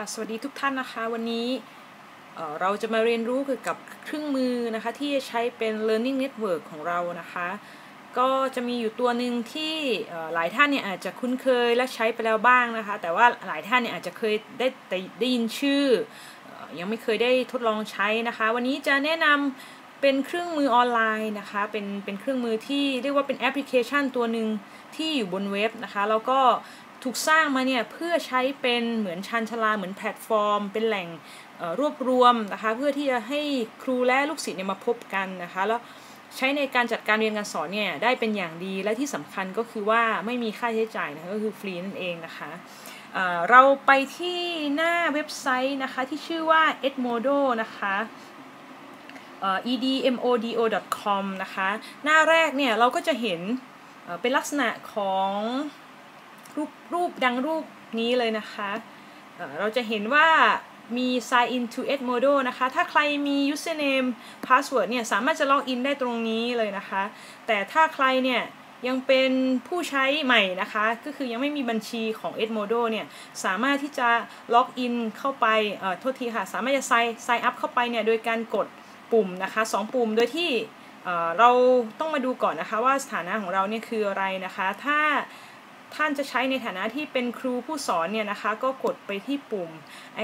ค่ะสวัสดีทุกท่านนะคะ วันนี้เราจะมาเรียนรู้เกี่ยวกับเครื่องมือนะคะที่จะใช้เป็น learning network ของเรานะคะ ก็จะมีอยู่ตัวหนึ่งที่หลายท่านเนี่ยอาจจะคุ้นเคยและใช้ไปแล้วบ้างนะคะ แต่ว่าหลายท่านเนี่ยอาจจะเคยได้แต่ได้ยินชื่อ ยังไม่เคยได้ทดลองใช้นะคะ วันนี้จะแนะนำเป็นเครื่องมือออนไลน์นะคะเป็นเป็นเครื่องมือที่เรียกว่าเป็นแอปพลิเคชันตัวหนึ่งที่อยู่บนเว็บนะคะแล้วก็ ถูกสร้างมาเนี่ยเพื่อใช้เป็นเหมือนชันชลาเหมือนแพลตฟอร์ม เป็นแหล่งรวบรวมนะคะเพื่อที่จะให้ครูและลูกศิษย์เนี่ยมาพบกันนะคะแล้วใช้ในการจัดการเรียนการสอนเนี่ยได้เป็นอย่างดีและที่สำคัญก็คือว่าไม่มีค่าใช้จ่ายนะคะก็คือฟรีนั่นเองนะคะเราไปที่หน้าเว็บไซต์นะคะที่ชื่อว่า edmodo นะคะ edmodo.com นะคะ หน้าแรกเนี่ยเราก็จะเห็นเป็นลักษณะของ รูปรูปดังรูปนี้เลยนะคะเราจะเห็นว่ามี sign in to Edmodo นะคะ ถ้าใครมี username password เนี่ย สามารถจะล็อกอินได้ตรงนี้เลยนะคะ แต่ถ้าใครเนี่ยยังเป็นผู้ใช้ใหม่นะคะ ก็คือยังไม่มีบัญชีของ Edmodo เนี่ย สามารถที่จะล็อกอินเข้าไป เอ่อ โทษทีค่ะ สามารถจะ sign sign up เข้าไปเนี่ย โดยการกดปุ่มนะคะ2ปุ่ม โดยที่เราต้องมาดูก่อนนะคะว่าสถานะของเราเนี่ยคืออะไรนะคะ ถ้า ท่านจะใช้ในฐานะที่เป็นครูผู้สอนเนี่ยนะคะก็กดไปที่ปุ่ม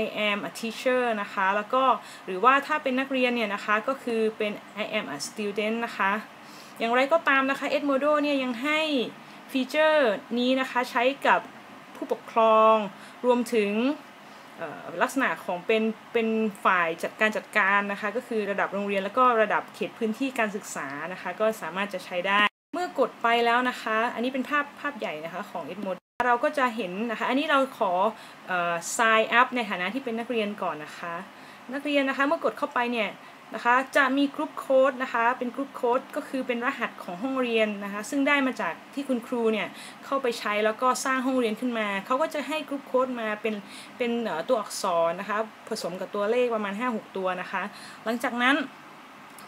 I am a teacher นะคะแล้วก็หรือว่าถ้าเป็นนักเรียนเนี่ยนะคะก็คือเป็น I am a student นะคะอย่างไรก็ตามนะคะ Edmodo เนี่ยยังให้ฟีเจอร์นี้นะคะใช้กับผู้ปกครอง รวมถึงลักษณะของเป็นเป็นฝ่ายจัดการจัดการนะคะ ก็คือระดับโรงเรียนแล้วก็ระดับเขตพื้นที่การศึกษานะคะ ก็สามารถจะใช้ได้ มื่อกดไปแล้วนะคะ อันนี้เป็นภาพภาพใหญ่นะคะของ Edmodo เราก็จะเห็นนะคะ อันนี้เราขอ sign up ในฐานะที่เป็นนักเรียนก่อนนะคะ นักเรียนนะคะเมื่อกดเข้าไปเนี่ยนะคะ จะมีกรุ๊ปโค้ดนะคะ เป็นกรุ๊ปโค้ดก็คือเป็นรหัสของห้องเรียนนะคะ ซึ่งได้มาจากที่คุณครูเนี่ยเข้าไปใช้แล้วก็สร้างห้องเรียนขึ้นมา เขาก็จะให้กรุ๊ปโค้ดมาเป็นเป็นตัวอักษรนะคะ ผสมกับตัวเลขประมาณ 5-6 ตัวนะคะ หลังจากนั้น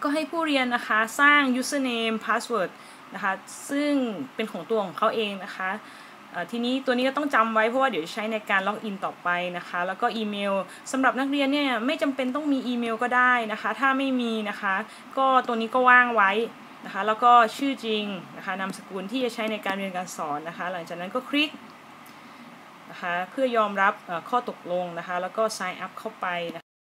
ก็ให้ผู้เรียนนะคะสร้าง username password นะคะซึ่งเป็นของตัวของเขาเองนะคะทีนี้ตัวนี้ก็ต้องจำไว้เพราะว่าเดี๋ยวใช้ในการล็อกอินต่อไปนะคะ แล้วก็อีเมลสำหรับนักเรียนเนี่ยไม่จำเป็นต้องมีอีเมลก็ได้นะคะ ถ้าไม่มีนะคะ ก็ตัวนี้ก็ว่างไว้นะคะ แล้วก็ชื่อจริงนะคะนามสกุลที่จะใช้ในการเรียนการสอนนะคะ หลังจากนั้นก็คลิกนะคะเพื่อยอมรับข้อตกลงนะคะ แล้วก็ sign up เข้าไปนะ